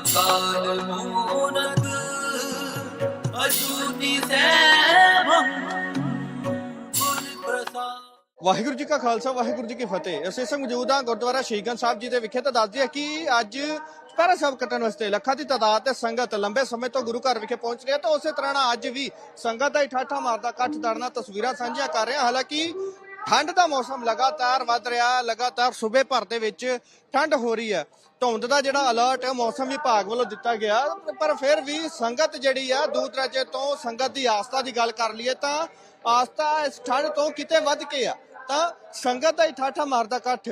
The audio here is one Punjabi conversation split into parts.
ਅਕਾਲ ਮੂਰਤ ਅਜੂਨੀ ਸੈਭੰ ਵਾਹਿਗੁਰੂ ਜੀ ਕਾ ਖਾਲਸਾ, ਵਾਹਿਗੁਰੂ ਜੀ ਕੀ ਫਤਿਹ। ਅਸੀਂ ਇਸ ਮੌਜੂਦ ਹਾਂ ਗੁਰਦੁਆਰਾ ਸ਼ਹੀਦਗੰਜ ਸਾਹਿਬ ਜੀ ਦੇ ਵਿਖੇ। ਤਾਂ ਦੱਸਦੇ ਆ ਕਿ ਅੱਜ ਚੁਪਹਿਰਾ ਸਾਹਿਬ ਕੱਟਣ ਵਾਸਤੇ ਲੱਖਾਂ ਦੀ ਤਾਦਾਦ ਤੇ ਸੰਗਤ ਲੰਬੇ ਸਮੇਂ ਤੋਂ ਗੁਰੂ ਘਰ ਵਿਖੇ ਪਹੁੰਚ ਰਹੀ ਹੈ। ਤਾਂ ਉਸੇ ਤਰ੍ਹਾਂ ਨਾਲ ਅੱਜ ਵੀ ਸੰਗਤ ਦਾ ਠਾਠਾ ਮਾਰਦਾ ਇਕੱਠ ਦੜਨਾ ਤਸਵੀਰਾਂ ਸਾਂਝੀਆਂ ਕਰ ਰਹੇ। ਹਾਂ ਹਾਲਾਂਕਿ ਠੰਡ ਦਾ ਮੌਸਮ ਲਗਾਤਾਰ ਵੱਧ ਰਿਹਾ, ਲਗਾਤਾਰ ਸੂਬੇ ਭਰ ਦੇ ਵਿੱਚ ਠੰਡ ਹੋ ਰਹੀ ਹੈ। ਧੁੰਦ ਦਾ ਜਿਹੜਾ ਅਲਰਟ ਮੌਸਮ ਵਿਭਾਗ ਵੱਲੋਂ ਦਿੱਤਾ ਗਿਆ। ਪਰ ਫਿਰ ਵੀ ਸੰਗਤ ਜਿਹੜੀ ਆ ਦੂਰ ਦਰਾਜੇ ਤੋਂ ਸੰਗਤ ਦੀ ਆਸਥਾ ਦੀ ਗੱਲ ਕਰ ਲਈਏ ਤਾਂ ਆਸਥਾ ਇਸ ਠੰਡ ਤੋਂ ਕਿਤੇ ਵੱਧ ਕੇ ਆ। ਤਾਂ ਸੰਗਤ ਦਾ ਹੀ ਮਾਰਦਾ ਇਕੱਠ।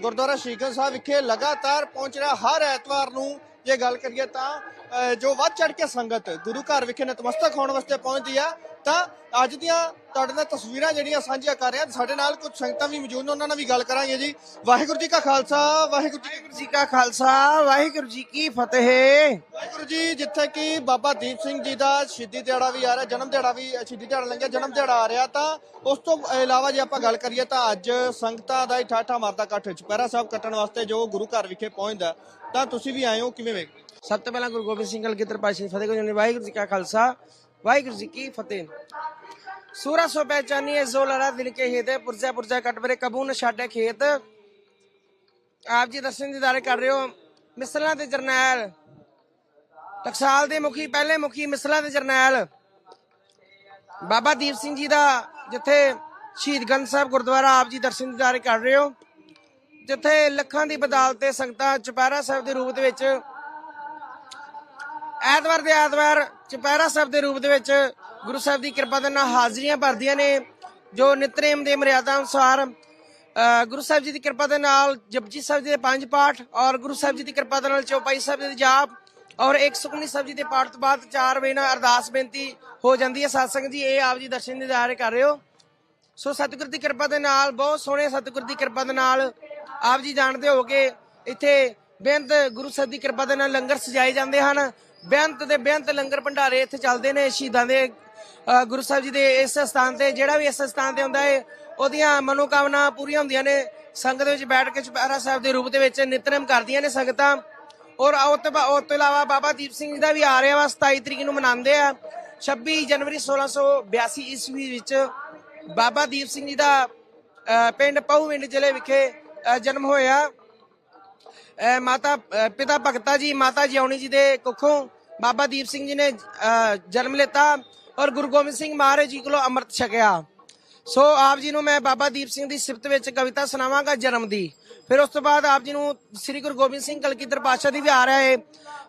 ਗੁਰਦੁਆਰਾ ਸ਼ੀਗਨ ਸਾਹਿਬ ਵਿਖੇ ਲਗਾਤਾਰ ਪਹੁੰਚ ਰਿਹਾ। ਹਰ ਐਤਵਾਰ ਨੂੰ ਜੇ ਗੱਲ ਕਰੀਏ ਤਾਂ ਜੋ ਵੱਧ ਚੜ ਕੇ ਸੰਗਤ ਗੁਰੂ ਘਰ ਵਿਖੇ ਨਤਮਸਤਕ ਹੋਣ ਵਾਸਤੇ ਪਹੁੰਚਦੀ ਆ ਤਾਂ ਅੱਜ ਦੀਆਂ ਤੁਹਾਡੇ ਨਾਲ ਤਸਵੀਰਾਂ ਜਿਹੜੀਆਂ ਸਾਂਝੀਆਂ ਕਰ ਰਹੇ ਸਾਡੇ ਨਾਲ ਕੁਝ ਸੰਗਤਾਂ ਵੀ ਮੌਜੂਦ ਨੇ ਉਹਨਾਂ ਨਾਲ ਵੀ ਗੱਲ ਕਰਾਂਗੇ ਜੀ। ਵਾਹਿਗੁਰੂ ਜੀ ਕਾ ਖਾਲਸਾ ਵਾਹਿਗੁਰੂ ਜੀ ਕੀ ਖਾਲਸਾ ਵਾਹਿਗੁਰੂ ਜੀ ਕੀ ਫਤਿਹ। ਵਾਹਿਗੁਰੂ ਜੀ ਜਿੱਥੇ ਕਿ ਬਾਬਾ ਦੀਪ ਸਿੰਘ ਜੀ ਦਾ ਸ਼ਹੀਦੀ ਦਿਹਾੜਾ ਵੀ ਆ ਰਿਹਾ ਜਨਮ ਦਿਹਾੜਾ ਵੀ ਸ਼ਹੀਦੀ ਦਿਹਾੜਾ ਲੰਘਿਆ ਜਨਮ ਦਿਹਾੜਾ ਆ ਰਿਹਾ ਤਾਂ ਉਸ ਤੋਂ ਇਲਾਵਾ ਜੇ ਆਪਾਂ ਗੱਲ ਕਰੀਏ ਤਾਂ ਅੱਜ ਸੰਗਤਾਂ ਦਾ ਠਾਠਾ ਮਾਰਦਾ ਇਕੱਠ ਚੁਪਹਿਰਾ ਸਾਹਿਬ ਕੱਟਣ ਵਾਸਤੇ ਜੋ ਗੁਰੂ ਘਰ ਵਿਖੇ ਪਹੁੰਚਦਾ ਤਾਂ ਤੁਸੀਂ ਵੀ ਆਏ ਹੋ, ਕਿਵੇਂ ਵੇਖ ਸਭ ਤੋਂ ਪਹਿਲਾਂ ਗੁਰੂ ਗੋਬਿੰਦ ਸਿੰਘ ਕਲਗੀਧਰ ਪਾਤਸ਼ਾਹ ਫਤਿਹ ਗੁਰੂ ਜੀ ਵਾਹਿਗੁਰੂ ਜੀ ਕਾ ਖਾਲਸਾ, ਵਾਹਿਗੁਰੂ ਜੀ ਕੀ ਫਤਿਹ। ਸੂਰਾ ਸੋ ਪਹਿਚਾਨੀਏ ਜ਼ੋ ਲੜਾ ਦਿਲ ਕੇ ਹਿਤੇ ਪੁਰਜਾ ਪੁਰਜਾ ਕਟਵਰੇ ਕਬੂ ਨ ਛਾੜੇ ਖੇਤ। ਆਪ ਜੀ ਦਰਸ਼ਨ ਦੀਦਾਰੇ ਕਰ ਰਹੇ ਹੋ, ਮਿਸਲਾਂ ਦੇ ਜਰਨੈਲ। ਟਕਸਾਲ ਦੇ ਮੁਖੀ, ਪਹਿਲੇ ਮੁਖੀ ਮਿਸਲਾਂ ਦੇ ਜਰਨੈਲ। ਬਾਬਾ ਦੀਪ ਸਿੰਘ ਜੀ ਦਾ ਜਿੱਥੇ ਸ਼ਹੀਦ ਗੰਜ ਸਾਹਿਬ ਗੁਰਦੁਆਰਾ, ਆਪ ਜੀ ਦਰਸ਼ਨ ਦੀਦਾਰੇ ਕਰ ਰਹੇ ਹੋ। ਜਿੱਥੇ ਲੱਖਾਂ ਦੀ ਬਦਾਲਤ ਤੇ ਸੰਗਤਾਂ ਚੁਪਹਿਰਾ ਸਾਹਿਬ ਦੇ ਰੂਪ ਦੇ ਵਿੱਚ ਐਤਵਾਰ ਦੇ ਐਤਵਾਰ ਚੁਪਹਿਰਾ ਸਾਹਿਬ ਦੇ ਰੂਪ ਦੇ ਵਿੱਚ ਗੁਰੂ ਸਾਹਿਬ ਦੀ ਕਿਰਪਾ ਦੇ ਨਾਲ ਹਾਜ਼ਰੀਆਂ ਭਰਦੀਆਂ ਨੇ, ਜੋ ਨਿਤਨੇਮ ਦੇ ਮਰਿਆਦਾ ਅਨੁਸਾਰ ਗੁਰੂ ਸਾਹਿਬ ਜੀ ਦੀ ਕਿਰਪਾ ਦੇ ਨਾਲ ਜਪਜੀ ਸਾਹਿਬ ਜੀ ਦੇ ਪੰਜ ਪਾਠ ਔਰ ਗੁਰੂ ਸਾਹਿਬ ਜੀ ਦੀ ਕਿਰਪਾ ਦੇ ਨਾਲ ਚੌਪਾਈ ਸਾਹਿਬ ਜੀ ਦੇ ਜਾਪ ਔਰ ਇੱਕ ਸੁਖਮਨੀ ਸਾਹਿਬ ਜੀ ਦੇ ਪਾਠ ਤੋਂ ਬਾਅਦ ਚਾਰ ਵੇ ਨਾਲ ਅਰਦਾਸ ਬੇਨਤੀ ਹੋ ਜਾਂਦੀ ਹੈ। ਸਾਧ ਜੀ, ਇਹ ਆਪ ਜੀ ਦਰਸ਼ਨ ਦੇ ਦਾਇਰੇ ਕਰ ਰਹੇ ਹੋ। ਸੋ ਸਤਿਗੁਰ ਦੀ ਕਿਰਪਾ ਦੇ ਨਾਲ, ਬਹੁਤ ਸੋਹਣੇ ਸਤਿਗੁਰ ਦੀ ਕਿਰਪਾ ਦੇ ਨਾਲ ਆਪ ਜੀ ਜਾਣਦੇ ਹੋਗੇ ਇੱਥੇ ਬੇਅੰਤ ਗੁਰੂ ਸਾਹਿਬ ਦੀ ਕਿਰਪਾ ਦੇ ਨਾਲ ਲੰਗਰ ਸਜਾਏ ਜਾਂਦੇ ਹਨ। ਬੇਅੰਤ ਦੇ ਬੇਅੰਤ ਲੰਗਰ ਭੰਡਾਰੇ ਇੱਥੇ ਚੱਲਦੇ ਨੇ ਸ਼ਹੀਦਾਂ ਦੇ ਗੁਰੂ ਸਾਹਿਬ ਜੀ ਦੇ ਇਸ ਸਥਾਨ ਤੇ। ਜਿਹੜਾ ਵੀ ਇਸ ਸਥਾਨ ਤੇ ਹੁੰਦਾ ਹੈ ਉਹਦੀਆਂ ਮਨੋਕਾਮਨਾ ਪੂਰੀਆਂ ਹੁੰਦੀਆਂ ਨੇ। ਸੰਗਤ ਵਿੱਚ ਬੈਠ ਕੇ ਚੁਪਹਿਰਾ ਸਾਹਿਬ ਦੇ ਰੂਪ ਦੇ ਵਿੱਚ ਨਿਤਨੇਮ ਕਰਦੀਆਂ ਨੇ ਸੰਗਤਾਂ। ਔਰ ਉਹ ਤੋਂ ਬਾ- ਤੋਂ ਇਲਾਵਾ ਬਾਬਾ ਦੀਪ ਸਿੰਘ ਜੀ ਦਾ ਵੀ ਆ ਰਿਹਾ ਵਾ 27 ਤਰੀਕ ਨੂੰ ਮਨਾਉਂਦੇ ਆ। 26 ਜਨਵਰੀ 1682 ਈਸਵੀ ਵਿੱਚ ਬਾਬਾ ਦੀਪ ਸਿੰਘ ਜੀ ਦਾ ਅ, ਪਿੰਡ ਪਹੂਵਿੰਡ ਜ਼ਿਲ੍ਹੇ ਵਿਖੇ ਜਨਮ ਹੋਇਆ। ਮਾਤਾ ਪਿਤਾ ਭਗਤਾ ਜੀ ਮਾਤਾ ਜਿਉਣੀ ਜੀ ਦੇ ਕੁੱਖੋਂ ਬਾਬਾ ਦੀਪ ਸਿੰਘ ਜੀ ਨੇ ਜਨਮ ਲਿੱਤਾ ਔਰ ਗੁਰੂ ਗੋਬਿੰਦ ਸਿੰਘ ਮਹਾਰਾਜ ਜੀ ਕੋਲੋਂ ਅੰਮ੍ਰਿਤ ਛਕਿਆ। ਸੋ ਆਪ ਜੀ ਨੂੰ ਮੈਂ ਬਾਬਾ ਦੀਪ ਸਿੰਘ ਦੀ ਸਿਫਤ ਵਿੱਚ ਕਵਿਤਾ ਸੁਣਾਵਾਂਗਾ ਜਨਮ ਦੀ। ਫਿਰ ਉਸ ਤੋਂ ਬਾਅਦ ਆਪ ਜੀ ਨੂੰ ਸ੍ਰੀ ਗੁਰੂ ਗੋਬਿੰਦ ਸਿੰਘ ਕਲਗੀਧਰ ਪਾਤਸ਼ਾਹ ਦੀ ਵੀ ਆ ਹੈ।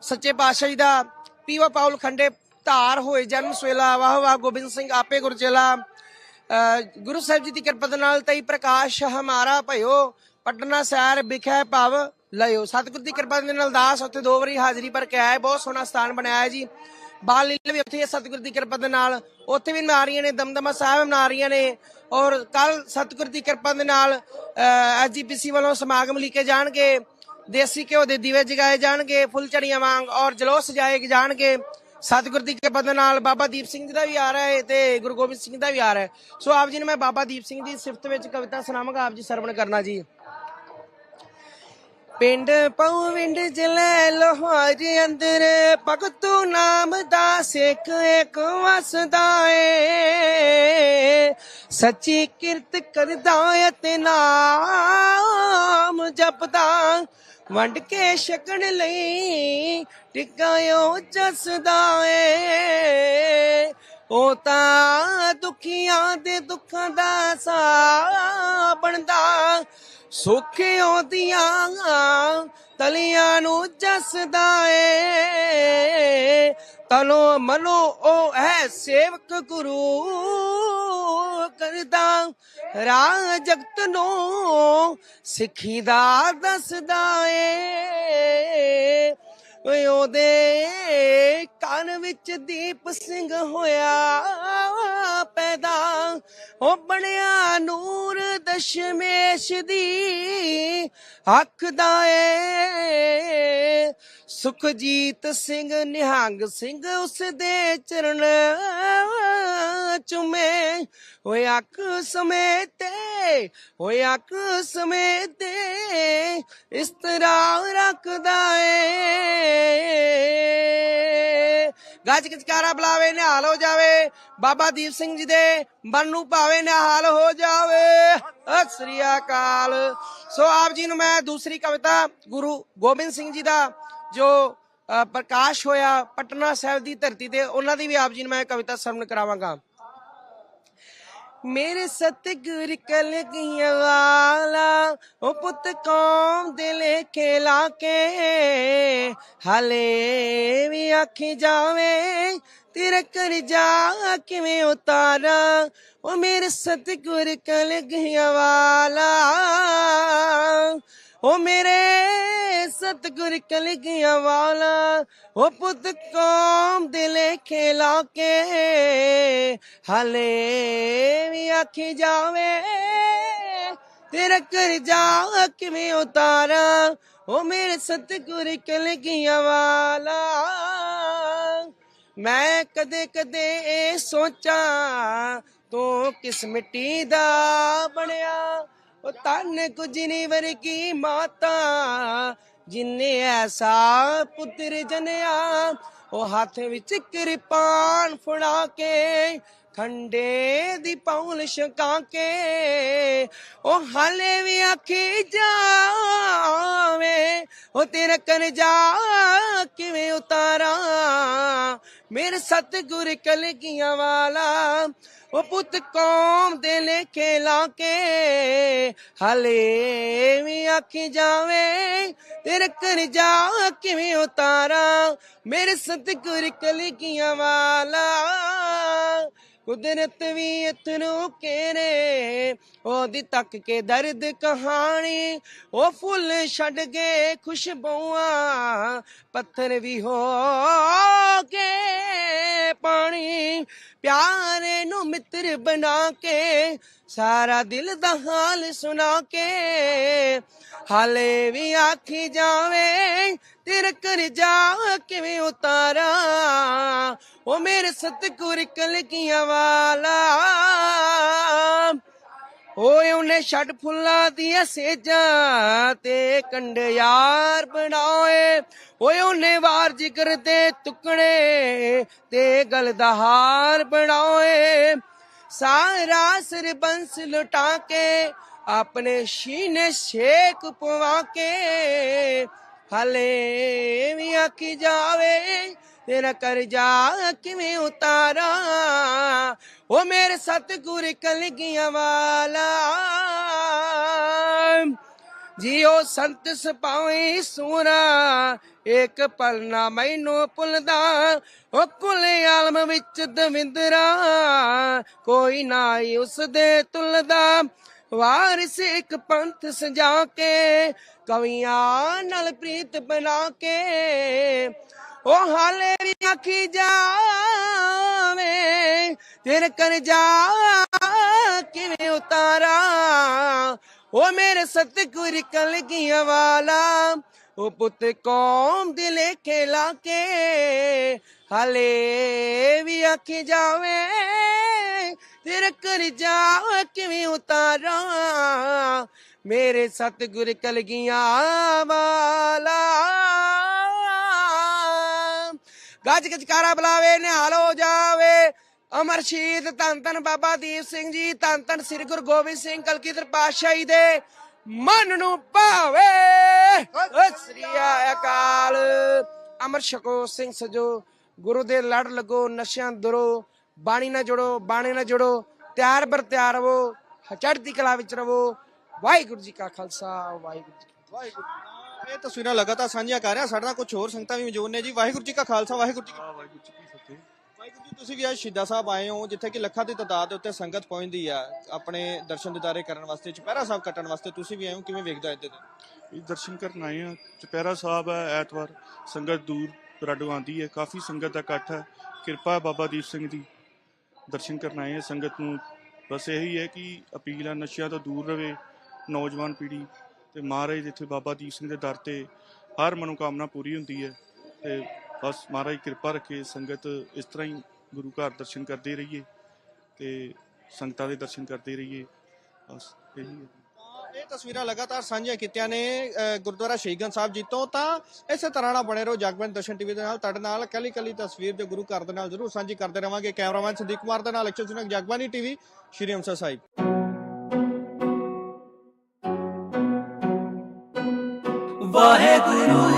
ਸੱਚੇ ਪਾਤਸ਼ਾਹ ਜੀ ਦਾ ਪੀਵਾ ਪਾਉਲ ਖੰਡੇ ਧਾਰ ਹੋਏ ਜਨਮ ਸਵੇਲਾ ਵਾਹ ਵਾਹ ਗੋਬਿੰਦ ਸਿੰਘ ਆਪੇ ਗੁਰਚੇਲਾ। ਅ, ਗੁਰੂ ਸਾਹਿਬ ਜੀ ਦੀ ਕਿਰਪਾ ਨਾਲ ਤਈ ਪ੍ਰਕਾਸ਼ ਹਮਾਰਾ ਭਇਓ ਪਟਨਾ ਸ਼ਹਿਰ ਵਿਖੇ ਭਵ ਲਇਓ। ਸਤਿਗੁਰ ਦੀ ਕਿਰਪਾ ਦੇ ਨਾਲ ਦਾਸ ਉੱਥੇ ਦੋ ਵਾਰੀ ਹਾਜ਼ਰੀ ਭਰ ਕੇ ਆਏ। ਬਹੁਤ ਸੋਹਣਾ ਸਥਾਨ ਬਣਾਇਆ ਹੈ ਜੀ। ਬਾਲ ਲੀਲਾ ਵੀ ਉੱਥੇ ਹੈ ਸਤਿਗੁਰ ਦੀ ਕਿਰਪਾ ਦੇ ਨਾਲ। ਉੱਥੇ ਵੀ ਮਨਾ ਰਹੀਆਂ ਨੇ, ਦਮਦਮਾ ਸਾਹਿਬ ਮਨਾ ਰਹੀਆਂ ਨੇ ਔਰ ਕੱਲ ਸਤਿਗੁਰ ਦੀ ਕਿਰਪਾ ਦੇ ਨਾਲ ਐਜੀਪੀਸੀ ਵੱਲੋਂ ਸਮਾਗਮ ਲਿਖੇ ਜਾਣਗੇ। ਦੇਸੀ ਘਿਓ ਦੇ ਦੀਵੇ ਜਗਾਏ ਜਾਣਗੇ, ਫੁੱਲ ਚੜੀਆਂ ਵਾਂਗ ਔਰ ਜਲੋਸ ਸਜਾਏ ਜਾਣਗੇ। ਸਤਿਗੁਰ ਦੀ ਕਿਰਪਾ ਦੇ ਨਾਲ ਬਾਬਾ ਦੀਪ ਸਿੰਘ ਜੀ ਦਾ ਵੀ ਆ ਰਿਹਾ ਹੈ ਤੇ ਗੁਰੂ ਗੋਬਿੰਦ ਸਿੰਘ ਦਾ ਵੀ ਆ ਰਿਹਾ ਹੈ। ਸੋ ਆਪ ਜੀ ਨੂੰ ਮੈਂ ਬਾਬਾ ਦੀਪ ਸਿੰਘ ਦੀ ਸਿਫਤ ਵਿੱਚ ਕਵਿਤਾ ਸੁਣਾਵਾਂਗਾ। ਆਪ ਜੀ ਸਰਵਣ ਕਰਨਾ ਜੀ। ਪਿੰਡ ਪਉ ਵਿੰਡ ਜਲੇ ਲੋਹਾਰ ਅੰਦਰ ਭਗਤੂ ਨਾਮ ਦਾ ਸਿੱਖ ਇੱਕ ਵਸਦਾ ਏ। ਸੱਚੀ ਕਿਰਤ ਕਰਦਾ ਅਤੇ ਨਾਮ ਜਪਦਾ। ਵੰਡ ਕੇ ਛਕਣ ਲਈ ਟਿਕਾਇਓ ਜਸਦਾ ਏ। ਉਹ ਤਾਂ ਦੁਖੀਆਂ ਦੇ ਦੁੱਖਾਂ ਦਾ ਸਾ ਬਣਦਾ। ਸੁੱਖ ਆਉਂਦੀਆਂ ਤਲੀਆਂ ਨੂੰ ਜਸਦਾ ਏ। ਤਲੋ ਮਨੋ ਉਹ ਹੈ ਸੇਵਕ ਗੁਰੂ ਕਰਦਾ। ਰਾਹ ਜਗਤ ਨੂੰ ਸਿੱਖੀ ਦਾ ਦੱਸਦਾ ਏ। ਓਏ ਉਹਦੇ ਕੰਨ ਵਿੱਚ ਦੀਪ ਸਿੰਘ ਹੋਇਆ ਪੈਦਾ। ਉਹ ਬਣਿਆ ਨੂਰ ਦਸ਼ਮੇਸ਼ ਦੀ ਹੱਕਦਾ ਏ। ਸੁਖਜੀਤ ਸਿੰਘ ਨਿਹੰਗ ਸਿੰਘ ਉਸ ਦੇ ਚਰਨ ਚੁਮੇ। ਹੋਏ ਅੱਖ ਸਮੇਤੇ ਹੋਏ ਅੱਖ ਸਮੇਤੇ, ਇਸ ਤਰ੍ਹਾਂ ਰੱਖਦਾ ਏ। ਗੱਜ ਗਜਕਾਰਾ ਬੁਲਾਵੇ, ਨਿਹਾਲ ਹੋ ਜਾਵੇ। ਬਾਬਾ ਦੀਪ ਸਿੰਘ ਜੀ ਦੇ ਮਨ ਨੂੰ ਭਾਵੇ ਨਿਹਾਲ ਹੋ ਜਾਵੇ। ਸਤਿ ਸ੍ਰੀ ਅਕਾਲ। ਸੋ ਆਪ ਜੀ ਨੂੰ ਮੈਂ ਦੂਸਰੀ ਕਵਿਤਾ ਗੁਰੂ ਗੋਬਿੰਦ ਸਿੰਘ ਜੀ ਦਾ ਜੋ ਪ੍ਰਕਾਸ਼ ਹੋਇਆ ਪਟਨਾ ਸਾਹਿਬ ਦੀ ਧਰਤੀ ਤੇ, ਉਹਨਾਂ ਦੀ ਵੀ ਆਪ ਜੀ ਨੂੰ ਮੈਂ ਕਵਿਤਾ ਸਰਵਣ ਕਰਾਵਾਂਗਾ। ਮੇਰੇ ਸਤਿਗੁਰ ਕਲਗੀਆਂ ਵਾਲਾ, ਉਹ ਪੁੱਤ ਕੌਮ ਦੇ ਲੇਖੇ ਲਾ ਕੇ, ਹਲੇ ਵੀ ਆਖੀ ਜਾਵੇ, ਤੇਰਾ ਕਰ ਜਾ ਕਿਵੇਂ ਉਤਾਰਾ, ਉਹ ਮੇਰੇ ਸਤਿਗੁਰ ਕਲਗੀਆਂ ਵਾਲਾ। ਉਹ ਮੇਰੇ ਸਤਿਗੁਰ ਕਲ ਵਾਲਾ ਉਹ ਪੁੱਤ ਕੌਮ ਦੇ ਲੇਖੇ ਲਾ ਕੇ। ਹਲੇ ਵੀ ਆਖੀ ਜਾਵੇ, ਤੇਰਾ ਕਰ ਜਾ ਕਿਵੇਂ ਉਤਾਰਾਂ? ਉਹ ਮੇਰੇ ਸਤਿਗੁਰ ਕਲ ਵਾਲਾ ਮੈਂ ਕਦੇ ਕਦੇ ਇਹ ਸੋਚਾਂ, ਤੂੰ ਕਿਸ ਮਿੱਟੀ ਦਾ ਬਣਿਆ? ਉਹ ਤਨ ਕੁਝ ਨਹੀਂ ਵਰਗੀ ਮਾਤਾ ਜਿਨੇ ਐਸਾ ਪੁੱਤਰ ਜਨਿਆ ਉਹ ਹੱਥ ਵਿੱਚ ਕਿਰਪਾਨ ਫੜਾ ਕੇ ਖੰਡੇ ਦੀ ਪੌਲ ਛਕਾ ਕੇ ਉਹ ਹਾਲੇ ਵੀ ਆਖੀ ਜਾਵੇ, ਉਹ ਤੇਰਾ ਕਰ ਜਾ ਕਿਵੇਂ ਉਤਾਰਾਂ। ਮੇਰੇ ਸਤਿਗੁਰ ਕਲਗੀਆਂ ਵਾਲਾ, ਉਹ ਪੁੱਤ ਕੌਮ ਦੇ ਲੇਖੇ ਲਾ ਕੇ ਹਲੇ ਵੀ ਆਖੀ ਜਾਵੇ, ਤੇਰੇ ਕਰ ਜਾ ਕਿਵੇਂ ਉਤਾਰਾਂ। ਮੇਰੇ ਸਤਿਗੁਰ ਕਲਗੀਆਂ ਵਾਲਾ ਕੁਦਰਤ ਵੀ ਇਤਨੂ ਕੇਰੇ ਉਹਦੀ ਤੱਕ ਕੇ ਦਰਦ ਕਹਾਣੀ। ਉਹ ਫੁੱਲ ਛੱਡ ਗਏ ਖੁਸ਼ਬੂਆਂ, ਪੱਥਰ ਵੀ ਹੋ ਕੇ ਪਾਣੀ। ਪਿਆਰੇ ਨੂੰ ਮਿੱਤਰ ਬਣਾ ਕੇ, ਸਾਰਾ ਦਿਲ ਦਾ ਹਾਲ ਸੁਣਾ ਕੇ। ਹਾਲੇ ਵੀ ਆਖੀ ਜਾਵੇ, ਤੇਰੇ ਕਰ ਜਾ ਕਿਵੇਂ ਉਤਾਰਾ। ਉਹ ਮੇਰੇ ਸਤਿਗੁਰ ਕਲਗੀਆਂ ਵਾਲਾ। ਓਏ ਉਹਨੇ ਛੱਡ ਫੁੱਲਾਂ ਦੀਆਂ ਸੇਜਾਂ ਤੇ ਕੰਡਿਆਰ ਬਣਾਏ। ਓਏ ਉਹਨੇ ਵਾਰ ਜਿਗਰ ਦੇ ਟੁਕੜੇ ਤੇ ਗਲ ਦਾ ਬਣਾਏ। ਸਾਰਾ ਸਿਰ ਬੰਸ ਲੁਟਾ ਕੇ ਆਪਣੇ ਸ਼ੀਨੇ ਸ਼ੇਕ ਪਵਾ ਕੇ ਹਲੇ ਵੀ ਆਖੀ ਜਾਵੇ, ਤੇਰਾ ਕਰ ਜਾ ਕਿਵੇਂ ਉਤਾਰਾ? ਉਹ ਮੇਰੇ ਸਤਿਗੁਰ ਕਲਗੀਆਂ ਵਾਲਾ ਜਿਉ ਸੰਤ ਸਪਾਈ ਸੂਰਾ ਇੱਕ ਪਲ ਨਾ ਮੈਨੂੰ ਭੁੱਲਦਾ। ਉਹ ਕੁਲ ਆਲਮ ਵਿੱਚ ਦਵਿੰਦਰਾ, ਕੋਈ ਨਾ ਈ ਉਸ ਦੇ ਤੁਲਦਾ। ਵਾਰਿਸ ਇੱਕ ਪੰਥ ਸਜਾ ਕੇ ਕਵੀਆਂ ਨਾਲ ਪ੍ਰੀਤ ਬਣਾ ਕੇ ਉਹ ਹਾਲੇ ਵੀ ਆਖੀ ਜਾਵੇ, ਤੇਰੇ ਕਰ ਜਾ ਕਿਵੇਂ ਉਤਾਰਾ, ਉਹ ਮੇਰੇ ਸਤਿਗੁਰ ਕਲਗੀਆਂ ਵਾਲਾ, ਉਹ ਪੁੱਤ ਕੌਮ ਦੇ ਲੇਖੇ ਲਾ ਕੇ ਹਲੇ ਵੀ ਆਖੀ ਜਾਵੇ ਤੇਰੇ ਕਰ ਜਾ ਕਿਵੇਂ ਉਤਾਰਾ? ਮੇਰੇ ਸਤਿਗੁਰ ਕਲਗੀਆਂ ਵਾਲਾ। ਗੱਜ ਗਜਕਾਰਾ ਬੁਲਾਵੇ ਨਿਹਾਲ ਹੋ ਜਾਵੇ। ਅਮਰ ਸ਼ਹੀਦ ਧੰਨ ਧੰਨ ਬਾਬਾ ਦੀਪ ਸਿੰਘ ਜੀ ਧੰਨ ਧੰਨ ਸ੍ਰੀ ਗੁਰੂ ਗੋਬਿੰਦ ਸਿੰਘ ਕਲਗੀਧਰ ਪਾਤਸ਼ਾਹੀ ਦੇ ਮਨ ਨੂੰ ਭਾਵੇ। ਸ੍ਰੀ ਅਕਾਲ। ਅਮਰ ਛਕੋ ਸਿੰਘ ਸਜੋ। ਗੁਰੂ ਦੇ ਲੜ ਲੱਗੋ ਨਸ਼ਿਆਂ ਦੁਰੋ ਬਾਣੀ ਨਾਲ ਜੁੜੋ ਬਾਣੀ ਨਾਲ ਜੁੜੋ ਤਿਆਰ ਬਰ ਤਿਆਰ ਰਵੋ ਚੜ੍ਹਦੀ ਕਲਾ ਵਿੱਚ ਰਵੋ ਵਾਹਿਗੁਰੂ ਜੀ ਕਾ ਖਾਲਸਾ ਵਾਹਿਗੁਰੂ ਜੀ ਵਾਹਿਗੁਰੂ ਇਹ ਤਸਵੀਰਾਂ ਲਗਾਤਾਰ ਸਾਂਝੀਆਂ ਕਰ ਰਿਹਾ ਸਾਡੇ ਨਾਲ ਕੁਝ ਹੋਰ ਸੰਗਤਾਂ ਵੀ ਮੌਜੂਦ ਨੇ ਜੀ। ਵਾਹਿਗੁਰੂ ਜੀ ਕਾ ਖਾਲਸਾ ਵਾਹਿਗੁਰੂ ਜੀ ਕੀ ਆ ਵਾਹਿਗੁਰੂ ਜੀ ਕੀ ਫਤਿਹ। ਵਾਹਿਗੁਰੂ ਜੀ ਤੁਸੀਂ ਵੀ ਅੱਜ ਸ਼ਹੀਦਾਂ ਸਾਹਿਬ ਆਏ ਹੋ ਜਿੱਥੇ ਕਿ ਲੱਖਾਂ ਦੀ ਤਾਦਾਦ ਦੇ ਉੱਤੇ ਸੰਗਤ ਪਹੁੰਚਦੀ ਆ ਆਪਣੇ ਦਰਸ਼ਨ ਦਿਦਾਰੇ ਕਰਨ ਵਾਸਤੇ ਚੁਪਹਿਰਾ ਸਾਹਿਬ ਕੱਟਣ ਵਾਸਤੇ। ਤੁਸੀਂ ਵੀ ਆਏ ਹੋ ਕਿਵੇਂ ਵੇਖਦੇ ਇੱਥੇ? ਇਹ ਦਰਸ਼ਨ ਕਰਨ ਆਏ ਆ ਚੁਪਹਿਰਾ ਸਾਹਿਬ ਹੈ ਐਤਵਾਰ ਸੰਗਤ ਦੂਰ। ਦਰਾਡੋਂ ਆਉਂਦੀ ਹੈ। ਕਾਫੀ ਸੰਗਤ ਦਾ ਇਕੱਠ ਹੈ। ਕਿਰਪਾ ਬਾਬਾ ਦੀਪ ਸਿੰਘ ਦੀ ਦਰਸ਼ਨ ਕਰਨ ਆਏ ਹੈ। ਸੰਗਤ ਨੂੰ ਬਸ ਇਹੀ ਹੈ ਕਿ ਅਪੀਲ ਹੈ ਨਸ਼ਿਆਂ ਤੋਂ ਦੂਰ ਰਹੇ ਨੌਜਵਾਨ ਪੀੜ੍ਹੀ। ਤੇ ਮਹਾਰਾਜ ਜਿੱਥੇ ਬਾਬਾ ਦੀਪ ਸਿੰਘ ਦੇ ਦਰ ਤੇ ਹਰ ਮਨੋਕਾਮਨਾ ਪੂਰੀ ਹੁੰਦੀ ਹੈ, ਤੇ ਬਸ ਮਹਾਰਾਜ ਕਿਰਪਾ ਰੱਖੇ ਸੰਗਤ ਇਸ ਤਰ੍ਹਾਂ ਹੀ ਗੁਰੂ ਘਰ ਦਰਸ਼ਨ ਕਰਦੇ ਰਹੀਏ ਤੇ ਸੰਗਤਾਂ ਦੇ ਦਰਸ਼ਨ ਕਰਦੇ ਰਹੀਏ। ਬਸ ਇਹੀ ਹੈ। ਇਹ ਤਸਵੀਰਾਂ ਲਗਾਤਾਰ ਸਾਂਝੀਆਂ ਕੀਤੀਆਂ ਨੇ ਗੁਰਦੁਆਰਾ ਸ਼ਹੀਦਗੰਜ ਸਾਹਿਬ ਜੀ ਤੋਂ। ਤਾਂ ਇਸੇ ਤਰ੍ਹਾਂ ਨਾਲ ਬਣੇ ਰਹੋ ਜਗਬੰਦ ਦਰਸ਼ਨ ਟੀਵੀ ਦੇ ਨਾਲ। ਤੁਹਾਡੇ ਨਾਲ ਕੱਲੀ ਕੱਲੀ ਤਸਵੀਰ ਜੋ ਗੁਰੂ ਘਰ ਦੇ ਨਾਲ ਜ਼ਰੂਰ ਸਾਂਝੀ ਕਰਦੇ ਰਵਾਂਗੇ। ਕੈਮਰਾਮੈਨ ਸੰਦੀਪ ਕੁਮਾਰ ਦੇ ਨਾਲ ਅਕਸ਼ਰ ਸੁਨਕ ਜਗਬਾਨੀ ਟੀਵੀ, ਸ਼੍ਰੀ ਅੰਮ੍ਰਿਤਸਰ ਸਾਹਿਬ। ਵਾਹਿਗੁਰੂ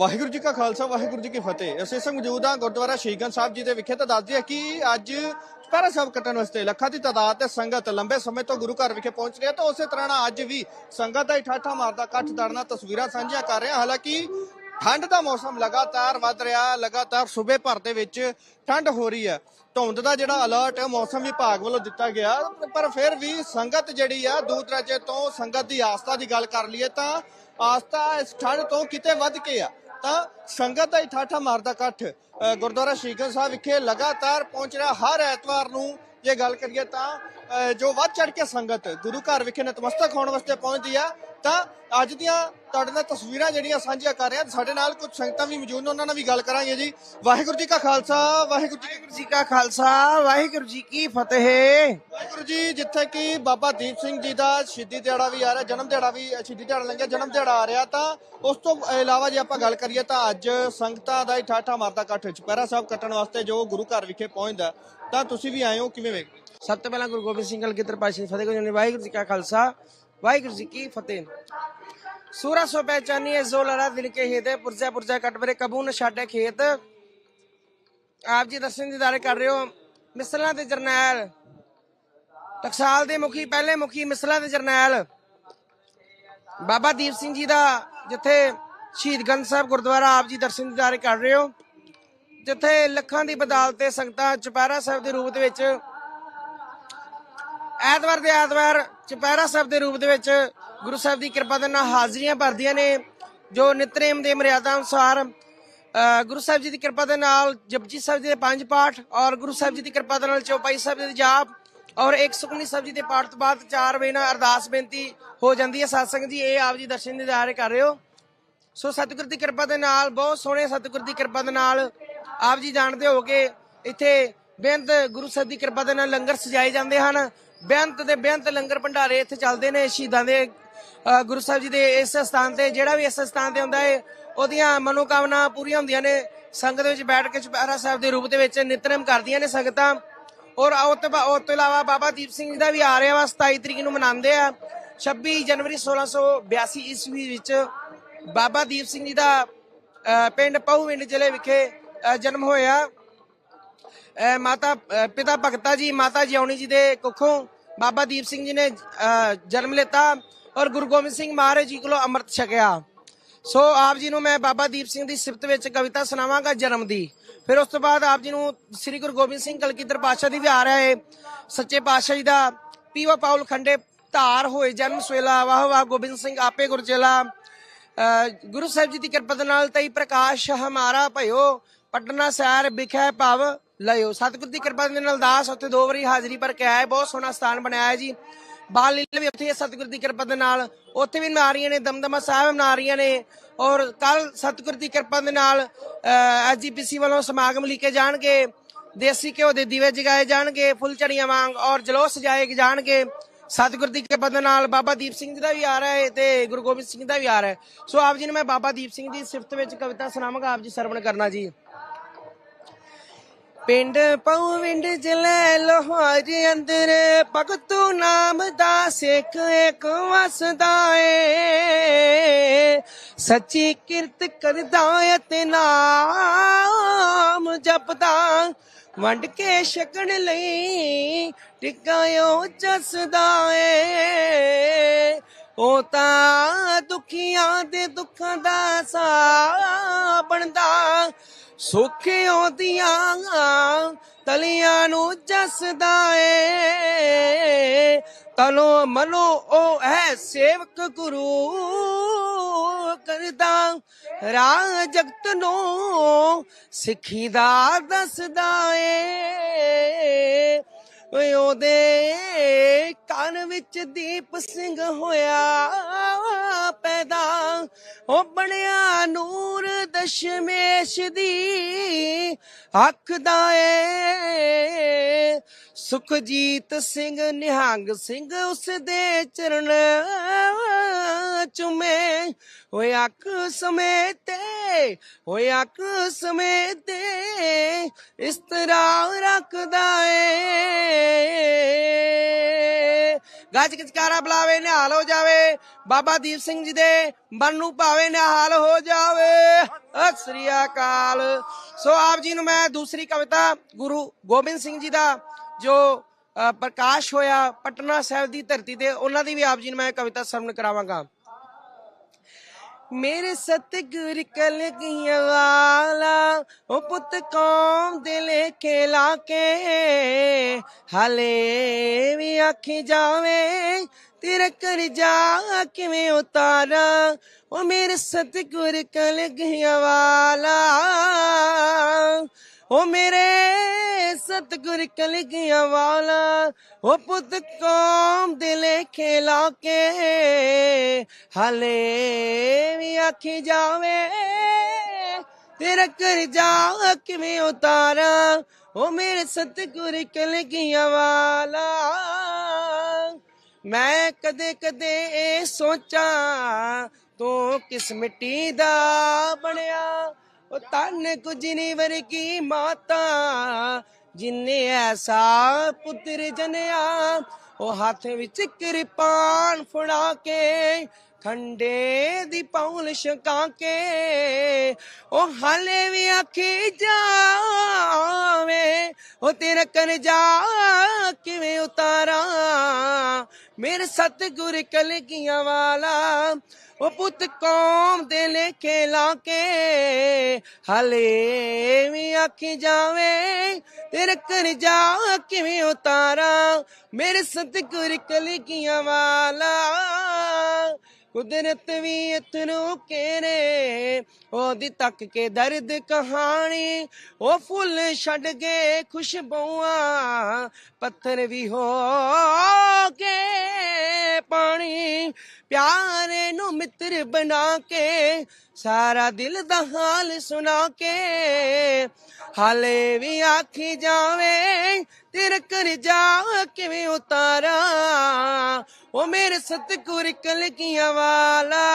ਵਾਹਿਗੁਰੂ ਜੀ ਕਾ ਖਾਲਸਾ, ਵਾਹਿਗੁਰੂ ਜੀ ਕੀ ਫਤਿਹ। ਅਸੀਂ ਇਸ ਮੌਜੂਦ ਹਾਂ ਗੁਰਦੁਆਰਾ ਸ਼ਹੀਦਗੰਜ ਸਾਹਿਬ ਜੀ ਦੇ ਵਿਖੇ। ਤਾਂ ਦੱਸਦੇ ਹੈ ਕਿ ਅੱਜ ਚੁਪਹਿਰਾ ਸਾਹਿਬ ਕੱਟਣ ਵਾਸਤੇ ਲੱਖਾਂ ਦੀ ਤਾਦਾਦ ਤੇ ਸੰਗਤ ਲੰਬੇ ਸਮੇਂ ਤੋਂ ਗੁਰੂ ਘਰ ਵਿਖੇ ਪਹੁੰਚ ਰਹੀ ਹੈ। ਤਾਂ ਉਸੇ ਤਰ੍ਹਾਂ ਅੱਜ ਵੀ ਸੰਗਤ ਦਾ ਹੀ ਠਾਠਾ ਮਾਰਦਾ, ਇਕੱਠ ਦੜਨਾ, ਤਸਵੀਰਾਂ ਸਾਂਝੀਆਂ ਕਰ ਰਹੇ। ਹਾਂ ਹਾਲਾਂਕਿ ਠੰਡ ਦਾ ਮੌਸਮ ਲਗਾਤਾਰ ਵੱਧ ਰਿਹਾ, ਲਗਾਤਾਰ ਸੂਬੇ ਭਰ ਦੇ ਵਿੱਚ ਠੰਡ ਹੋ ਰਹੀ ਹੈ। ਧੁੰਦ ਦਾ ਜਿਹੜਾ ਅਲਰਟ ਹੈ ਮੌਸਮ ਵਿਭਾਗ ਵੱਲੋਂ ਦਿੱਤਾ ਗਿਆ। ਪਰ ਫਿਰ ਵੀ ਸੰਗਤ ਜਿਹੜੀ ਆ, ਦੂਰ ਦਰਾਜੇ ਤੋਂ ਸੰਗਤ ਦੀ ਆਸਥਾ ਦੀ ਗੱਲ ਕਰ ਲਈਏ ਤਾਂ ਆਸਥਾ ਇਸ ਠੰਡ ਤੋਂ ਕਿਤੇ ਵੱਧ ਕੇ ਆ। ਤਾਂ ਸੰਗਤ ਦਾ ਹੀ ਠਾਠਾ ਮਾਰਦਾ ਇਕੱਠ। ਗੁਰਦੁਆਰਾ ਸ਼੍ਰੀਗੰਜ ਸਾਹਿਬ ਵਿਖੇ ਲਗਾਤਾਰ ਪਹੁੰਚ ਰਿਹਾ ਹਰ ਐਤਵਾਰ ਨੂੰ। ਜੇ ਗੱਲ ਕਰੀਏ ਤਾਂ ਜੋ ਵੱਧ ਚੜ ਕੇ ਸੰਗਤ ਗੁਰੂ ਘਰ ਵਿਖੇ ਨਤਮਸਤਕ ਹੋਣ ਵਾਸਤੇ ਪਹੁੰਚਦੀ ਆ, ਤਾਂ ਅੱਜ ਦੀਆਂ ਤੁਹਾਡੇ ਨਾਲ ਤਸਵੀਰਾਂ ਜਿਹੜੀਆਂ ਸਾਂਝੀਆਂ ਕਰ ਰਹੇ ਸਾਡੇ ਨਾਲ ਕੁਝ ਸੰਗਤਾਂ ਵੀ ਮੌਜੂਦ ਨੇ ਉਹਨਾਂ ਨਾਲ ਵੀ ਗੱਲ ਕਰਾਂਗੇ ਜੀ। ਵਾਹਿਗੁਰੂ ਜੀ ਕਾ ਖਾਲਸਾ ਵਾਹਿਗੁਰੂ ਜੀ ਕੀ ਜੀ ਖਾਲਸਾ ਵਾਹਿਗੁਰੂ ਜੀ ਕੀ ਫਤਿਹ। ਵਾਹਿਗੁਰੂ ਜੀ ਜਿੱਥੇ ਕਿ ਬਾਬਾ ਦੀਪ ਸਿੰਘ ਜੀ ਦਾ ਸ਼ਹੀਦੀ ਦਿਹਾੜਾ ਵੀ ਆ ਰਿਹਾ ਜਨਮ ਦਿਹਾੜਾ ਵੀ ਸ਼ਹੀਦੀ ਦਿਹਾੜਾ ਲੰਘਿਆ ਜਨਮ ਦਿਹਾੜਾ ਆ ਰਿਹਾ ਤਾਂ ਉਸ ਤੋਂ ਇਲਾਵਾ ਜੇ ਆਪਾਂ ਗੱਲ ਕਰੀਏ ਤਾਂ ਅੱਜ ਸੰਗਤਾਂ ਦਾ ਹੀ ਠਾਠਾ ਮਾਰਦਾ ਇਕੱਠ ਚੁਪਹਿਰਾ ਸਾਹਿਬ ਕੱਟਣ ਵਾਸਤੇ ਜੋ ਗੁਰੂ ਘਰ ਵਿਖੇ ਪਹੁੰਚਦਾ ਤਾਂ ਤੁਸੀਂ ਵੀ ਆਏ ਹੋ ਕਿਵੇਂ ਵੇਖਦੇ? ਸਭ ਤੋਂ ਪਹਿਲਾਂ ਗੁਰੂ ਗੋਬਿੰਦ ਸਿੰਘ ਕਲਗੀਧਰ ਪਾਤਸ਼ਾਹ ਦੀ ਫਤਿਹ ਗੁਰੂ ਜੀ ਵਾਹਿਗੁਰੂ ਜੀ ਕਾ ਖਾਲਸਾ ਵਾਹਿਗੁਰੂ ਜੀ ਕੀ ਫਤਿਹ। ਸੂਰਾ ਸੋ ਪਹਿਚਾਨੀਏ ਜ਼ੋ ਲੜਾ ਦਿਲ ਕੇ ਹਿਰਦੇ ਪੁਰਜਾ ਪੁਰਜਾ ਕਟਵਰੇ ਕਬੂ ਨ ਛਾੜੇ ਖੇਤ। ਆਪ ਜੀ ਦਰਸ਼ਨ ਦੀਦਾਰੇ ਕਰ ਰਹੇ ਹੋ, ਮਿਸਲਾਂ ਤੇ ਜਰਨੈਲ। ਟਕਸਾਲ ਦੇ ਮੁਖੀ, ਪਹਿਲੇ ਮੁਖੀ ਮਿਸਲਾਂ ਤੇ ਜਰਨੈਲ। ਬਾਬਾ ਦੀਪ ਸਿੰਘ ਜੀ ਦਾ ਜਿੱਥੇ ਸ਼ਹੀਦਗੰਜ ਸਾਹਿਬ ਗੁਰਦੁਆਰਾ, ਆਪ ਜੀ ਦਰਸ਼ਨ ਦੀਦਾਰੇ ਕਰ ਰਹੇ ਹੋ। ਜਿੱਥੇ ਲੱਖਾਂ ਦੀ ਬਦਾਲਤ ਤੇ ਸੰਗਤਾਂ ਚੁਪਹਿਰਾ ਸਾਹਿਬ ਦੇ ਰੂਪ ਦੇ ਵਿੱਚ। ਐਤਵਾਰ ਦੇ ਐਤਵਾਰ ਚੁਪਹਿਰਾ ਸਾਹਿਬ ਦੇ ਰੂਪ ਦੇ ਵਿੱਚ ਗੁਰੂ ਸਾਹਿਬ ਦੀ ਕਿਰਪਾ ਦੇ ਨਾਲ ਹਾਜ਼ਰੀਆਂ ਭਰਦੀਆਂ ਨੇ, ਜੋ ਨਿਤਨੇਮ ਦੇ ਮਰਿਆਦਾ ਅਨੁਸਾਰ ਗੁਰੂ ਸਾਹਿਬ ਜੀ ਦੀ ਕਿਰਪਾ ਦੇ ਨਾਲ ਜਪਜੀ ਸਾਹਿਬ ਜੀ ਦੇ ਪੰਜ ਪਾਠ ਔਰ ਗੁਰੂ ਸਾਹਿਬ ਜੀ ਦੀ ਕਿਰਪਾ ਦੇ ਨਾਲ ਚੌਪਾਈ ਸਾਹਿਬ ਜੀ ਦੀ ਜਾਪ ਔਰ ਇੱਕ ਸੁਖਮਨੀ ਸਾਹਿਬ ਜੀ ਦੇ ਪਾਠ ਤੋਂ ਬਾਅਦ ਚਾਰ ਵਜੇ ਨਾਲ ਅਰਦਾਸ ਬੇਨਤੀ ਹੋ ਜਾਂਦੀ ਹੈ। ਸਤਸੰਗ ਜੀ, ਇਹ ਆਪ ਜੀ ਦਰਸ਼ਨ ਦੇ ਦਿਦਾਰੇ ਕਰ ਰਹੇ ਹੋ। ਸੋ ਸਤਿਗੁਰ ਦੀ ਕਿਰਪਾ ਦੇ ਨਾਲ, ਬਹੁਤ ਸੋਹਣੇ ਸਤਿਗੁਰ ਦੀ ਕਿਰਪਾ ਦੇ ਨਾਲ ਆਪ ਜੀ ਜਾਣਦੇ ਹੋ ਹੋਗੇ ਇੱਥੇ ਬੇਅੰਤ ਗੁਰੂ ਸਾਹਿਬ ਦੀ ਕਿਰਪਾ ਦੇ ਨਾਲ ਲੰਗਰ ਸਜਾਏ ਜਾਂਦੇ ਹਨ। ਬੇਅੰਤ ਦੇ ਬੇਅੰਤ ਲੰਗਰ ਭੰਡਾਰੇ ਇੱਥੇ ਚੱਲਦੇ ਨੇ, ਸ਼ਹੀਦਾਂ ਦੇ ਗੁਰੂ ਸਾਹਿਬ ਜੀ ਦੇ ਇਸ ਸਥਾਨ ਤੇ ਜਿਹੜਾ ਵੀ ਇਸ ਸਥਾਨ ਤੇ ਹੁੰਦਾ ਹੈ ਉਹਦੀਆਂ ਮਨੋਕਾਮਨਾ ਪੂਰੀਆਂ ਹੁੰਦੀਆਂ ਨੇ। ਸੰਗਤ ਵਿੱਚ ਬੈਠ ਕੇ ਚੁਪਹਿਰਾ ਸਾਹਿਬ ਦੇ ਰੂਪ ਦੇ ਵਿੱਚ ਨਿਤਨੇਮ ਕਰਦੀਆਂ ਨੇ ਸੰਗਤਾਂ। ਔਰ ਉਹ ਤੋਂ ਬਾ- ਇਲਾਵਾ ਬਾਬਾ ਦੀਪ ਸਿੰਘ ਜੀ ਦਾ ਵੀ ਆ ਰਿਹਾ ਵਾ 27 ਤਰੀਕ ਨੂੰ ਮਨਾਉਂਦੇ ਆ। 26 ਜਨਵਰੀ 1682 ਈਸਵੀ ਵਿੱਚ ਬਾਬਾ ਦੀਪ ਸਿੰਘ ਜੀ ਦਾ ਅ, ਪਿੰਡ ਪਹੂਵਿੰਡ ਜ਼ਿਲ੍ਹੇ ਵਿਖੇ ਜਨਮ ਹੋਇਆ। ਅ, ਮਾਤਾ ਪਿਤਾ ਭਗਤਾ ਜੀ ਮਾਤਾ ਜਿਉਣੀ ਜੀ ਦੇ ਕੁੱਖੋਂ ਬਾਬਾ ਦੀਪ ਸਿੰਘ ਜੀ ਨੇ ਅ, ਜਨਮ ਲਿੱਤਾ। ਔਰ ਗੁਰੂ ਗੋਬਿੰਦ ਸਿੰਘ ਮਹਾਰਾਜ ਜੀ ਕੋਲੋਂ ਅੰਮ੍ਰਿਤ ਛਕਿਆ। ਸੋ ਆਪ ਜੀ ਨੂੰ ਮੈਂ ਬਾਬਾ ਦੀਪ ਸਿੰਘ ਦੀ ਸਿਫਤ ਵਿੱਚ ਕਵਿਤਾ ਸੁਣਾਵਾਂਗਾ ਜਨਮ ਦੀ। ਫਿਰ ਉਸ ਤੋਂ ਬਾਅਦ ਆਪ ਜੀ ਨੂੰ ਸ੍ਰੀ ਗੁਰੂ ਗੋਬਿੰਦ ਸਿੰਘ ਕਲਗੀਧਰ ਪਾਤਸ਼ਾਹ ਦੀ ਵੀ ਹੈ ਸੱਚੇ ਪਾਤਸ਼ਾਹ ਜੀ ਦਾ ਪੀਵਾ ਪਾਉਲ ਖੰਡੇ ਧਾਰ ਹੋਏ ਜਨਮ ਸਵੇਲਾ, ਵਾਹ ਵਾਹ ਗੋਬਿੰਦ ਸਿੰਘ ਆਪੇ ਗੁਰਚੇਲਾ ਗੁਰੂ ਸਾਹਿਬ ਜੀ ਦੀ ਕਿਰਪਾ ਨਾਲ ਤਈ ਪ੍ਰਕਾਸ਼ ਹਮਾਰਾ ਭਇਓ, ਪਟਨਾ ਸ਼ਹਿਰ ਵਿਖੇ ਭਵ ਲਿਓ ਸਤਿਗੁਰ ਦੀ ਕਿਰਪਾ ਦੇ ਨਾਲ ਦਾਸ ਉੱਥੇ ਦੋ ਵਾਰੀ ਹਾਜ਼ਰੀ ਭਰ ਕੇ ਆਇਆ, ਬਹੁਤ ਸੋਹਣਾ ਸਥਾਨ ਬਣਾਇਆ ਜੀ। ਬਾਲ ਲੀਲਾ ਵੀ ਉੱਥੇ ਹੈ ਸਤਿਗੁਰ ਦੀ ਕਿਰਪਾ ਦੇ ਨਾਲ। ਉੱਥੇ ਵੀ ਮਨਾ ਰਹੀਆਂ ਨੇ, ਦਮਦਮਾ ਸਾਹਿਬ ਮਨਾ ਰਹੀਆਂ ਨੇ। ਔਰ ਕੱਲ ਸਤਿਗੁਰ ਦੀ ਕਿਰਪਾ ਦੇ ਨਾਲ ਐਜੀਪੀਸੀ ਵੱਲੋਂ ਸਮਾਗਮ ਲਿਖੇ ਜਾਣਗੇ, ਦੇਸੀ ਘਿਓ ਦੇ ਦੀਵੇ ਜਗਾਏ ਜਾਣਗੇ, ਫੁੱਲ ਝੜੀਆਂ ਵਾਂਗ ਔਰ ਜਲੋਸ ਸਜਾਏ ਜਾਣਗੇ। ਸਤਿਗੁਰ ਦੀ ਕਿਰਪਾ ਦੇ ਨਾਲ ਬਾਬਾ ਦੀਪ ਸਿੰਘ ਜੀ ਦਾ ਵੀ ਆ ਰਿਹਾ ਹੈ ਤੇ ਗੁਰੂ ਗੋਬਿੰਦ ਸਿੰਘ ਦਾ ਵੀ ਆ ਰਿਹਾ ਹੈ। ਸੋ ਆਪ ਜੀ ਨੂੰ ਮੈਂ ਬਾਬਾ ਦੀਪ ਸਿੰਘ ਦੀ ਸਿਫਤ ਵਿੱਚ ਕਵਿਤਾ ਸੁਣਾਵਾਂਗਾ, ਆਪ ਜੀ ਸਰਵਣ ਕਰਨਾ ਜੀ। ਪਿੰਡ ਪਉਵਿੰਡ ਜ਼ਿਲ੍ਹੇ ਲਾਹੌਰ ਅੰਦਰ, ਭਗਤੂ ਨਾਮ ਦਾ ਸਿੱਖ ਇੱਕ ਵਸਦਾ ਏ। ਸੱਚੀ ਕਿਰਤ ਕਰਦਾ ਏ ਤੇ ਨਾਮ ਜਪਦਾ, ਵੰਡ ਕੇ ਛਕਣ ਲਈ ਟਿਕਾਇਓ ਜਸਦਾ ਏ। ਉਹ ਤਾਂ ਦੁਖੀਆਂ ਦੇ ਦੁੱਖਾਂ ਦਾ ਸਾ ਬਣਦਾ ਸੁੱਖ ਆਉਂਦੀਆਂ ਤਲੀਆਂ ਨੂੰ ਜਸਦਾ ਏ। ਤਨੋ ਮਨੋ ਉਹ ਹੈ ਸੇਵਕ ਗੁਰੂ ਕਰਦਾ। ਰਾਹ ਜਗਤ ਨੂੰ ਸਿੱਖੀ ਦਾ ਦੱਸਦਾ ਏ। ਓਏ ਉਹਦੇ ਕੰਨ ਵਿੱਚ ਦੀਪ ਸਿੰਘ ਹੋਇਆ ਪੈਦਾ। ਉਹ ਬਣਿਆ ਨੂਰ ਦਸ਼ਮੇਸ਼ ਦੀ ਅੱਖ ਦਾ ਏ। ਸੁਖਜੀਤ ਸਿੰਘ ਨਿਹੰਗ ਸਿੰਘ ਉਸ ਦੇ ਚਰਨ ਚੁਮੇ। ਹੋਏ ਅੱਖ ਸਮੇਤੇ ਹੋਏ ਅੱਖ ਸਮੇਤੇ ਇਸ ਤਰ੍ਹਾਂ ਰੱਖਦਾ ਏ। ਗੱਜ ਗਜਕਾਰਾ ਬੁਲਾਵੇ, ਨਿਹਾਲ ਹੋ ਜਾਵੇ। ਬਾਬਾ ਦੀਪ ਸਿੰਘ ਜੀ ਦੇ ਮਨ ਨੂੰ ਭਾਵੇ ਨਿਹਾਲ ਹੋ ਜਾਵੇ। ਸਤਿ ਸ੍ਰੀ ਅਕਾਲ। ਸੋ ਆਪ ਜੀ ਨੂੰ ਮੈਂ ਦੂਸਰੀ ਕਵਿਤਾ ਗੁਰੂ ਗੋਬਿੰਦ ਸਿੰਘ ਜੀ ਦਾ ਜੋ ਅ, ਪ੍ਰਕਾਸ਼ ਹੋਇਆ ਪਟਨਾ ਸਾਹਿਬ ਦੀ ਧਰਤੀ ਤੇ ਉਹਨਾਂ ਦੀ ਵੀ ਆਪ ਜੀ ਨੂੰ ਮੈਂ ਕਵਿਤਾ ਸਰਵਣ ਕਰਾਵਾਂਗਾ। ਮੇਰੇ ਸਤਿਗੁਰ ਕਲ ਗਈਆਂ ਵਾਲਾ ਉਹ ਪੁੱਤ ਕੌਮ ਦੇ ਲੇਖੇ ਲਾ ਕੇ ਹਲੇ ਵੀ ਆਖੀ ਜਾਵੇ ਤੇਰਾ ਕਰ ਜਾ ਕਿਵੇਂ ਉਤਾਰਾ ਉਹ ਮੇਰੇ ਸਤਿਗੁਰ ਕਲ ਗਈਆਂ ਵਾਲਾ। ਉਹ ਮੇਰੇ ਸਤਿਗੁਰ ਕਲ ਵਾਲਾ ਉਹ ਪੁੱਤ ਕੌਮ ਦੇ ਲੇਖੇ ਲਾ ਕੇ, ਹਲੇ ਵੀ ਆਖੀ ਜਾਵੇ, ਤੇਰਾ ਕਰ ਜਾ ਕਿਵੇਂ ਉਤਾਰਾਂ? ਉਹ ਮੇਰੇ ਸਤਿਗੁਰ ਕਲ ਵਾਲਾ ਮੈਂ ਕਦੇ ਕਦੇ ਇਹ ਸੋਚਾਂ, ਤੂੰ ਕਿਸ ਮਿੱਟੀ ਦਾ ਬਣਿਆ। ਉਹ ਤਨ ਕੁਝ ਨਹੀਂ ਵਰਗੀ ਮਾਤਾ ਜਿਨੇ ਐਸਾ ਪੁੱਤਰ ਜਨਿਆ ਉਹ ਹੱਥ ਵਿੱਚ ਕਿਰਪਾਨ ਫੜਾ ਕੇ ਖੰਡੇ ਦੀ ਪੌਲ ਛਕਾ ਕੇ ਉਹ ਹਾਲੇ ਵੀ ਆਖੀ ਜਾਵੇ, ਉਹ ਤੇਰਾ ਕਰਜਾ ਕਿਵੇਂ ਉਤਾਰਾਂ। ਮੇਰੇ ਸਤਿਗੁਰ ਕਲਗੀਆਂ ਵਾਲਾ, ਉਹ ਪੁੱਤ ਕੌਮ ਦੇ ਲੇਖੇ ਲਾ ਕੇ ਹਲੇ ਵੀ ਆਖੀ ਜਾਵੇ, ਤੇਰਾ ਕਰਜਾ ਕਿਵੇਂ ਉਤਾਰਾਂ। ਮੇਰੇ ਸਤਿਗੁਰ ਕਲਗੀਆਂ ਵਾਲਾ ਕੁਦਰਤ ਵੀ ਇਤਨੂ ਕੇਰੇ ਉਹਦੀ ਤੱਕ ਕੇ ਦਰਦ ਕਹਾਣੀ। ਉਹ ਫੁੱਲ ਛੱਡ ਗਏ ਖੁਸ਼ਬੂਆਂ ਪੱਥਰ ਵੀ ਹੋ ਕੇ ਪਾਣੀ। ਪਿਆਰੇ ਨੂੰ ਮਿੱਤਰ ਬਣਾ ਕੇ, ਸਾਰਾ ਦਿਲ ਦਾ ਹਾਲ ਸੁਣਾ ਕੇ। ਹਾਲੇ ਵੀ ਆਖੀ ਜਾਵੇ, ਤੇਰੇ ਕਰ ਜਾ ਕਿਵੇਂ ਉਤਾਰਾ। ਉਹ ਮੇਰੇ ਸਤਿਗੁਰ ਕਲਗੀਆਂ ਵਾਲਾ।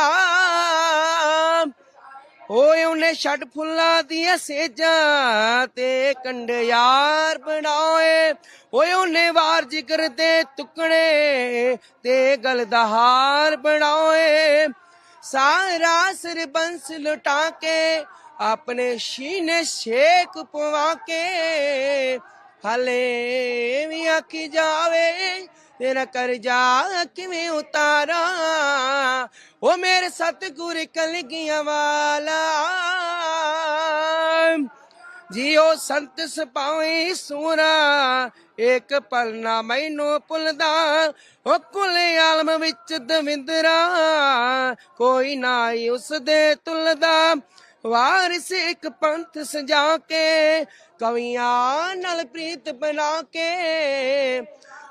ਓਏ ਉਹਨੇ ਛੱਡ ਫੁੱਲਾਂ ਦੀਆਂ ਸੇਜਾਂ ਤੇ ਕੰਡਿਆਰ ਬਣਾਏ। ਓਏ ਉਹਨੇ ਵਾਰ ਜਿਗਰ ਦੇ ਟੁਕੜੇ ਤੇ ਗਲ ਦਾ ਹਾਰ ਬਣਾਏ। ਸਾਰਾ ਸਰਬੰਸ ਲੁਟਾ ਕੇ ਆਪਣੇ ਸ਼ੀਨੇ ਸ਼ੇਕ ਪਵਾ ਕੇ ਹਲੇ ਵੀ ਆਖੀ ਜਾਵੇ ਤੇਰਾ ਕਰਜਾ ਕਿਵੇਂ ਉਤਾਰਾਂ? ਉਹ ਮੇਰੇ ਸਤਿਗੁਰ ਕਲਗੀਆਂ ਵਾਲਾ। ਜੀਓ ਸੰਤ ਸਪਾਵੇਂ ਸੂਰਾ ਇੱਕ ਪਲ ਨਾ ਮੈਨੂੰ ਭੁੱਲਦਾ। ਉਹ ਕੁਲ ਆਲਮ ਵਿੱਚ ਦਵਿੰਦਰਾ, ਕੋਈ ਨਾ ਈ ਉਸ ਦੇ ਤੁਲਦਾ। ਵਾਰਿਸ ਇੱਕ ਪੰਥ ਸਜਾ ਕੇ, ਕਵੀਆਂ ਨਾਲ ਪ੍ਰੀਤ ਬਣਾ ਕੇ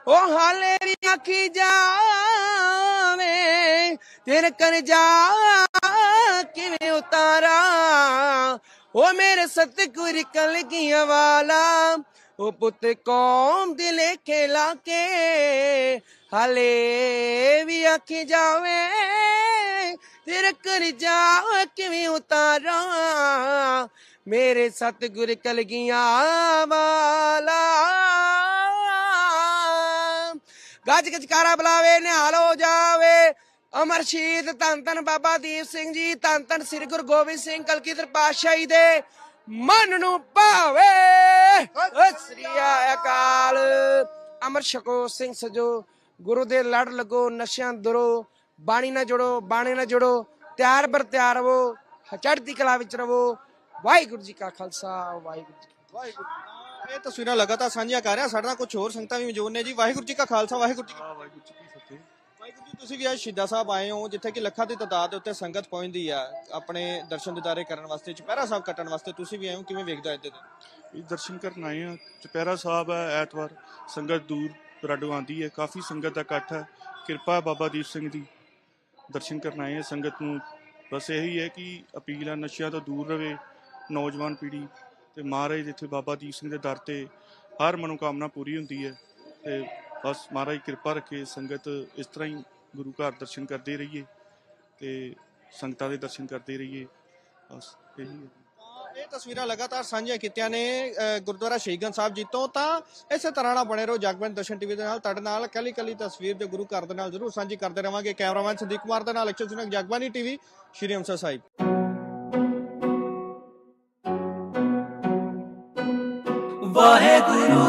ਉਹ ਹਾਲੇ ਵੀ ਆਖੀ ਜਾਵੇ, ਤੇਰੇ ਕਰ ਜਾ ਕਿਵੇਂ ਉਤਾਰਾਂ? ਉਹ ਮੇਰੇ ਸਤਿਗੁਰ ਕਲਗੀਆਂ ਵਾਲਾ ਉਹ ਪੁੱਤ ਕੌਮ ਦੇ ਲੇਖੇ ਲਾ ਕੇ, ਹਲੇ ਵੀ ਆਖੀ ਜਾਵੇ, ਤੇਰੇ ਕਰ ਜਾ ਕਿਵੇਂ ਉਤਾਰਾਂ? ਮੇਰੇ ਸਤਿਗੁਰ ਕਲਗੀਆਂ ਵਾਲਾ ਗੱਜ ਗਜਕਾਰਾ ਬੁਲਾਵੇ, ਨਿਹਾਲ ਹੋ ਜਾਵੇ। ਅਮਰ ਸ਼ਹੀਦ ਧੰਨ ਧੰਨ ਬਾਬਾ ਦੀਪ ਸਿੰਘ ਜੀ, ਧੰਨ ਧੰਨ ਸ੍ਰੀ ਗੁਰੂ ਗੋਬਿੰਦ ਸਿੰਘ ਕਲਗੀਧਰ ਪਾਤਸ਼ਾਹੀ ਦੇ ਮਨ ਨੂੰ ਭਾਵੇ। ਸ੍ਰੀ ਅਕਾਲ। ਅਮਰ ਸ਼ਕੋ ਸਿੰਘ ਸਜੋ, ਗੁਰੂ ਦੇ ਲੜ ਲੱਗੋ, ਨਸ਼ਿਆਂ ਦੁਰੋ, ਬਾਣੀ ਨਾਲ ਜੁੜੋ, ਬਾਣੀ ਨਾਲ ਜੁੜੋ, ਤਿਆਰ ਬਰ ਤਿਆਰ ਰਹੋ, ਚੜ੍ਹਦੀ ਕਲਾ ਵਿੱਚ ਰਵੋ ਵਾਹਿਗੁਰੂ ਜੀ ਕਾ ਖਾਲਸਾ, ਵਾਹਿਗੁਰੂ ਜੀ ਵਾਹਿਗੁਰੂ ਇਹ ਤਸਵੀਰਾਂ ਲਗਾਤਾਰ ਸਾਂਝੀਆਂ ਕਰ ਰਿਹਾ ਸਾਡੇ ਨਾਲ ਕੁਝ ਹੋਰ ਸੰਗਤਾਂ ਵੀ ਮੌਜੂਦ ਨੇ ਜੀ। ਵਾਹਿਗੁਰੂ ਜੀ ਕਾ ਖਾਲਸਾ ਵਾਹਿਗੁਰੂ ਜੀ ਕੀ ਵਾਹਿਗੁਰੂ ਜੀ ਕੀ ਫਤਿਹ। ਵਾਹਿਗੁਰੂ ਜੀ ਤੁਸੀਂ ਵੀ ਅੱਜ ਸ਼ਹੀਦਾਂ ਸਾਹਿਬ ਆਏ ਹੋ ਜਿੱਥੇ ਕਿ ਲੱਖਾਂ ਦੀ ਤਾਦਾਦ ਦੇ ਉੱਤੇ ਸੰਗਤ ਪਹੁੰਚਦੀ ਆ ਆਪਣੇ ਦਰਸ਼ਨ ਦਿਦਾਰੇ ਕਰਨ ਵਾਸਤੇ ਚੁਪਹਿਰਾ ਸਾਹਿਬ ਕੱਟਣ ਵਾਸਤੇ। ਤੁਸੀਂ ਵੀ ਆਏ ਹੋ ਕਿਵੇਂ ਵੇਖਦੇ ਹੋ ਇੱਥੇ ਇਹ ਦਰਸ਼ਨ ਕਰਨ ਆਏ ਆ ਚੁਪਹਿਰਾ ਸਾਹਿਬ ਹੈ ਐਤਵਾਰ ਸੰਗਤ ਦੂਰ ਦਰਾਡੋ ਆਂਦੀ ਹੈ। ਕਾਫੀ ਸੰਗਤ ਦਾ ਇਕੱਠ ਹੈ ਕਿਰਪਾ ਬਾਬਾ ਦੀਪ ਸਿੰਘ ਦੀ ਦਰਸ਼ਨ ਕਰਨ ਆਏ ਆ ਸੰਗਤ ਨੂੰ ਬਸ ਇਹੀ ਹੈ ਕਿ ਅਪੀਲ ਹੈ ਨਸ਼ਿਆਂ ਤੋਂ ਦੂਰ ਰਵੇ। ਨੌਜਵਾਨ ਪੀੜ੍ਹੀ ਤੇ ਮਹਾਰਾਜ ਜਿੱਥੇ ਬਾਬਾ ਦੀਪ ਸਿੰਘ ਦੇ ਦਰ ਤੇ ਹਰ ਮਨੋਕਾਮਨਾ ਪੂਰੀ ਹੁੰਦੀ ਹੈ ਤੇ ਬਸ ਮਹਾਰਾਜ ਕਿਰਪਾ ਰੱਖੇ ਸੰਗਤ ਇਸ ਤਰ੍ਹਾਂ ਹੀ ਗੁਰੂ ਘਰ ਦਰਸ਼ਨ ਕਰਦੇ ਰਹੀਏ ਤੇ ਸੰਗਤਾਂ ਦੇ ਦਰਸ਼ਨ ਕਰਦੇ ਰਹੀਏ। ਬਸ ਇਹੀ ਹੈ। ਇਹ ਤਸਵੀਰਾਂ ਲਗਾਤਾਰ ਸਾਂਝੀਆਂ ਕੀਤੀਆਂ ਨੇ ਗੁਰਦੁਆਰਾ ਸ਼ਹੀਗੰਜ ਸਾਹਿਬ ਜੀ ਤੋਂ। ਤਾਂ ਇਸੇ ਤਰ੍ਹਾਂ ਨਾਲ ਬਣੇ ਰਹੋ ਜਗਬੰਦ ਦਰਸ਼ਨ ਟੀਵੀ ਦੇ ਨਾਲ। ਤੁਹਾਡੇ ਨਾਲ ਕੱਲੀ ਕੱਲੀ ਤਸਵੀਰ ਦੇ ਗੁਰੂ ਘਰ ਦੇ ਨਾਲ ਜ਼ਰੂਰ ਸਾਂਝੀ ਕਰਦੇ ਰਵਾਂਗੇ। ਕੈਮਰਾਮੈਨ ਸੰਦੀਪ ਕੁਮਾਰ ਦੇ ਨਾਲ ਅਕਸ਼ਰ ਸੁਨਕ ਜਗਬਾਨੀ ਟੀਵੀ, ਸ਼੍ਰੀ ਅੰਮ੍ਰਿਤਸਰ ਸਾਹਿਬ। ਵਾਹਿਗੁਰੂ